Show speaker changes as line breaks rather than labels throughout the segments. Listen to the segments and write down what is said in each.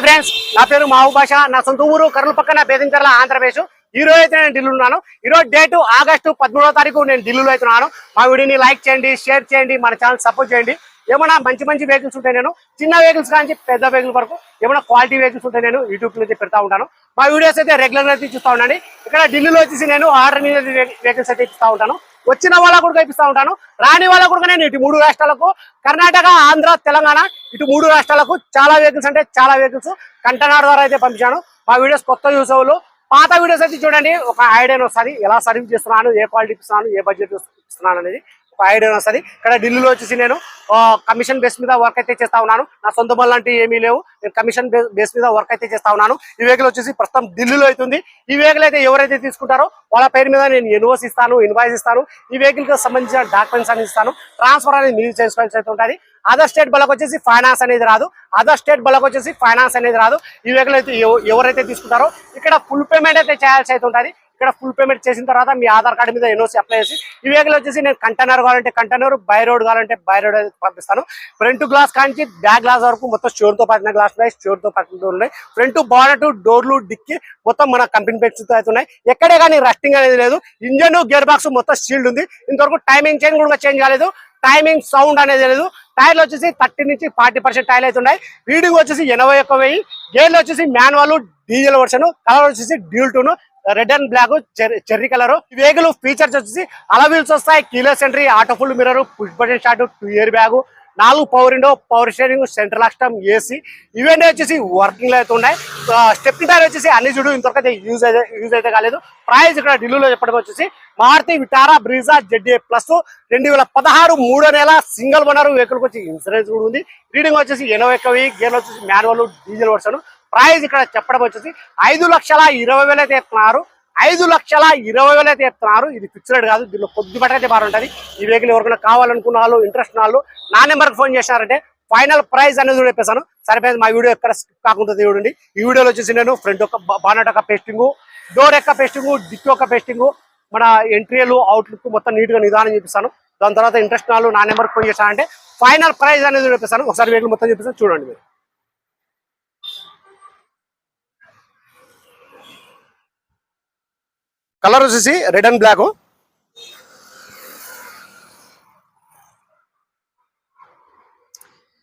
Hi friends. నా పేరు మావు భాష నా సొంత ఊరు కర్నూలు పక్కన బేదించర్ల ఆంధ్రప్రదేశ్. ఈ రోజు అయితే నేను ఢిల్లీలో ఉన్నాను. ఈరోజు రోజు డేట్ ఆగస్టు పదమూడవ తారీఖు నేను ఢిల్లీలో అయితే ఉన్నాను. మా వీడియోని లైక్ చేయండి షేర్ చేయండి మన ఛానల్ సపోర్ట్ చేయండి. ఏమైనా మంచి మంచి వెహికల్స్ ఉంటాయి నేను చిన్న వెహికల్స్ కానీ పెద్ద వెహికల్స్ వరకు ఏమైనా క్వాలిటీ వెహికల్స్ ఉంటాయి నేను యూట్యూబ్ నుంచి పెడతా ఉంటాను. మా వీడియోస్ అయితే రెగ్యులర్గా అయితే చూస్తూ ఉండండి. ఇక్కడ ఢిల్లీలో వచ్చేసి నేను ఆర్డర్ మీద వెహికల్స్ అయితే ఇస్తూ ఉంటాను. వచ్చిన వాళ్ళ కూడా ఇప్పిస్తా ఉంటాను. రాని వాళ్ళ కూడా నేను ఇటు మూడు రాష్ట్రాలకు కర్ణాటక ఆంధ్ర తెలంగాణ ఇటు మూడు రాష్ట్రాలకు చాలా వెహికల్స్ అంటే చాలా వెహికల్స్ కంటైనర్ ద్వారా అయితే పంపించాను. మా వీడియోస్ కొత్త యూస్ అవ్వలు పాత వీడియోస్ అయితే చూడండి ఒక ఐడియా వస్తుంది. ఎలా సర్వీస్ చేస్తున్నాను ఏ క్వాలిటీ ఇస్తున్నాను ఏ బడ్జెట్ ఇస్తున్నాను అనేది ఐడియా వస్తుంది. ఇక్కడ ఢిల్లీలో వచ్చేసి నేను కమిషన్ బేస్ మీద వర్క్ అయితే చేస్తా ఉన్నాను. నా సొంత బల్ లాంటివి ఏమీ లేవు. నేను కమిషన్ బేస్ మీద వర్క్ అయితే చేస్తా ఉన్నాను. ఈ వెహికల్ వచ్చేసి ప్రస్తుతం ఢిల్లీలో అవుతుంది ఈ వెహికల్ అయితే ఎవరైతే తీసుకుంటారో వాళ్ళ పేరు మీద నేను ఎన్ఓస్ ఇస్తాను ఇన్వాయిస్ ఇస్తాను. ఈ వెహికల్కి సంబంధించిన డాక్యుమెంట్స్ అని ఇస్తాను. ట్రాన్స్ఫర్ అనేది మీరు చేసుకోవాల్సి అయితే ఉంటుంది. అదర్ స్టేట్ బలకు వచ్చేసి ఫైనాన్స్ అనేది రాదు. అదర్ స్టేట్ బలకు వచ్చేసి ఫైనాన్స్ అనేది రాదు. ఈ వెహికల్ అయితే ఎవరైతే తీసుకుంటారో ఇక్కడ ఫుల్ పేమెంట్ అయితే చేయాల్సి అయితే ఉంటుంది. ఇక్కడ ఫుల్ పేమెంట్ చేసిన తర్వాత మీ ఆధార్ కార్డు మీద ఎన్ఓసి అప్లై చేసి ఈ వెహికల్ వచ్చేసి నేను కంటైనర్ కావాలంటే కంటైనర్ బై రోడ్ కావాలంటే బై రోడ్ పంపిస్తాను. ఫ్రంట్ గ్లాస్ కాంచి బ్యాక్ గ్లాస్ వరకు మొత్తం స్టోర్తో పట్టిన గ్లాస్ ఉన్నాయి తో పట్టిన ఉన్నాయి. ఫ్రంట్ బానట్ డోర్లు డిక్కి మొత్తం మన కంపెనీ పెట్స్ అయితే ఉన్నాయి. ఎక్కడే కానీ రస్టింగ్ అనేది లేదు. ఇంజన్ గేర్ బాక్స్ మొత్తం షీల్డ్ ఉంది. ఇంతవరకు టైమింగ్ చేంజ్ కూడా చేంజ్ కాలేదు. టైమింగ్ సౌండ్ అనేది లేదు. టైర్లు వచ్చేసి థర్టీ నుంచి ఫార్టీ పర్సెంట్ టైర్లు అవుతున్నాయి ఉన్నాయి. రీడింగ్ వచ్చేసి ఎనభై ఒక్క వెయ్యి. గేర్లు వచ్చేసి మాన్యువల్ డీజిల్ వర్షన్ కలర్ వచ్చేసి dual టూను red and black cherry colour. Vehicle features వచ్చేసి అలా వీల్స్ వస్తాయి. Keyless entry auto full mirror push button start two air bag నాలుగు power window power steering central అష్టం AC ఇవన్నీ వచ్చేసి వర్కింగ్లో అయితే ఉన్నాయి. స్టెప్ టైర్ వచ్చేసి అన్ని చూడు ఇంతవరకు యూజ్ అయితే యూజ్ అయితే కాలేదు. ప్రైస్ ఇక్కడ ఢిల్లీలో చెప్పడం వచ్చేసి Maruti Vitara Brezza ZA plus రెండు వేల పదహారు మూడో నెల సింగిల్ ఓనర్ వెహికల్ వచ్చి ఇన్సూరెన్స్ కూడా ఉంది. రీడింగ్ వచ్చేసి ఎనభై ఒక్క వెయ్యి గేర్ వచ్చేసి మాన్యువల్ డీజిల్ వర్షన్ ప్రైజ్ ఇక్కడ చెప్పడం వచ్చేసి ఐదు లక్షల ఇరవై వేలు అయితే చెప్తున్నారు ఐదు లక్షల ఇరవై వేలు అయితే చెప్తున్నారు ఇది ఫిక్స్డ్ కాదు దీనిలో కొద్దిపాటి అయితే బాగుంటుంది ఈ వెహికల్ ఎవరికైనా కావాలనుకున్న వాళ్ళు ఇంట్రెస్ట్ ఉన్న వాళ్ళు నా నెంబర్కి ఫోన్ చేసినారంటే ఫైనల్ ప్రైజ్ అనేది కూడా చెప్పేసాను సరిపోయింది మా వీడియో ఎక్కడ స్కిప్ కాకుండా చూడండి. ఈ వీడియోలో వచ్చేసి నేను ఫ్రంట్ ఒక బానట్ ఒక పేస్టింగ్ డోర్ యొక్క పేస్టింగ్ డిక్ యొక్క పేస్టింగ్ మన ఎంట్రీలు అవుట్లుక్ మొత్తం నీట్గా నిదానం చూపిస్తాను. దాని తర్వాత ఇంట్రెస్ట్ వాళ్ళు నా నెంబర్కి ఫోన్ చేశానంటే ఫైనల్ ప్రైస్ అనేది కూడా చెప్పేసాను ఒకసారి వెహికల్ మొత్తం చూపిస్తాను చూడండి మీరు. కలర్ వచ్చేసి రెడ్ అండ్ బ్లాక్.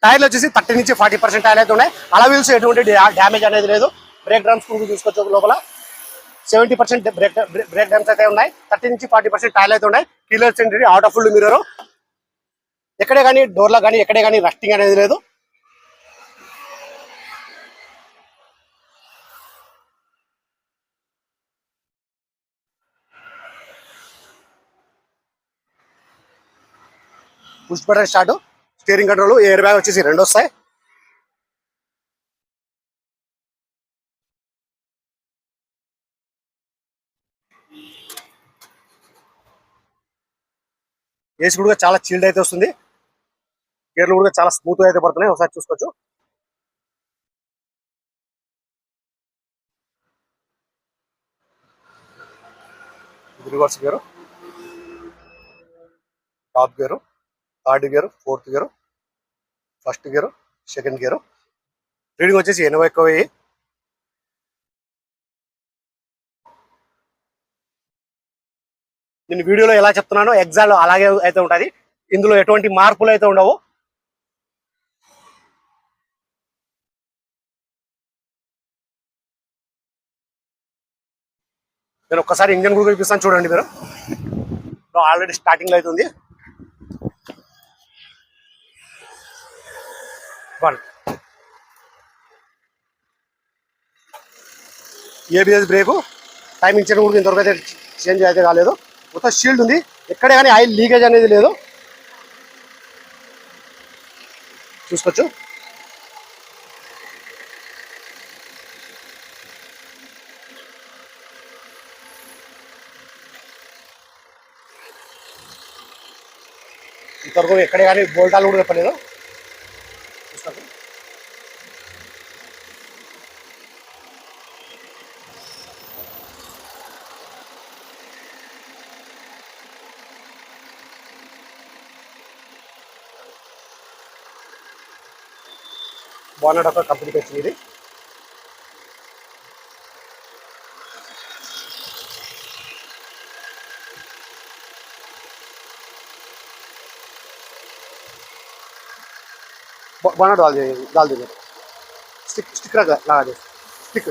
టైర్లు వచ్చేసి థర్టీ నుంచి ఫార్టీ పర్సెంట్ టైర్లు అయితే ఉన్నాయి. అలవీల్స్ ఎటువంటి డ్యామేజ్ అనేది లేదు. బ్రేక్ డ్రమ్స్ కూడా చూసుకోవచ్చు లోపల. Seventy percent brake brake drums అయితే ఉన్నాయి. థర్టీ నుంచి ఫార్టీ పర్సెంట్ టైర్లు అయితే ఉన్నాయి. కీలర్ అవుట్ ఆటో ఫుల్ మిర్రర్ ఎక్కడే కానీ డోర్లో కానీ ఎక్కడే కానీ రస్టింగ్ అనేది లేదు. Push button start. Steering control air bag వచ్చేసి రెండు వస్తాయి. ఏసీ కూడా చాలా చీల్డ్ అయితే వస్తుంది. గేర్లు కూడా చాలా స్మూత్ అయితే పడుతున్నాయి. ఒకసారి చూసుకోవచ్చు. Reverse gear. Top gear. Third gear fourth gear first gear second gear. Reading వచ్చేసి ఎనభై ఎక్కువ వెయ్యి. నేను వీడియోలో ఎలా చెప్తున్నానో ఎగ్జామ్ అలాగే అయితే ఉంటుంది. ఇందులో ఎటువంటి మార్పులు అయితే ఉండవు. నేను ఒక్కసారి ఇంజన్ కూడా చూపిస్తాను చూడండి మీరు. ఆల్రెడీ స్టార్టింగ్ ఉంది అయితే ఉంది వన్. ABS break. టైమింగ్ చేయడం కూడా ఇంతవరకు అయితే చేంజ్ అయితే కాలేదు. మొత్తం షీల్డ్ ఉంది. ఎక్కడే కానీ ఆయిల్ లీకేజ్ అనేది లేదు. చూసుకోవచ్చు. ఇంతవరకు ఎక్కడే కానీ బోల్టాలు కూడా చెప్పలేదు. బోనట్ ఒక కంపెనీకి వచ్చింది ఇది. బోనట్ దాల్ దాల్ స్టిక్ స్టిక్ లాగా లాగా స్టిక్.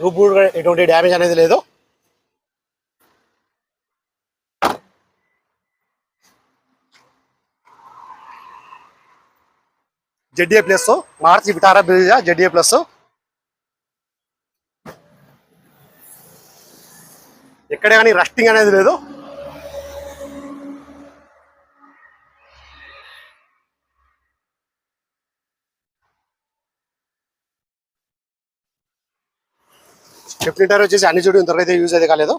రూప్ కూడా ఎటువంటి డ్యామేజ్ అనేది లేదు. ZA plus March Vitara Brezza ZA plus. ఎక్కడ కానీ రస్టింగ్ అనేది లేదు. లిఫ్ట్ టైర్ వచ్చేసి అన్ని చోటు ఇంతవరకు అయితే యూజ్ అయితే కాలేదు.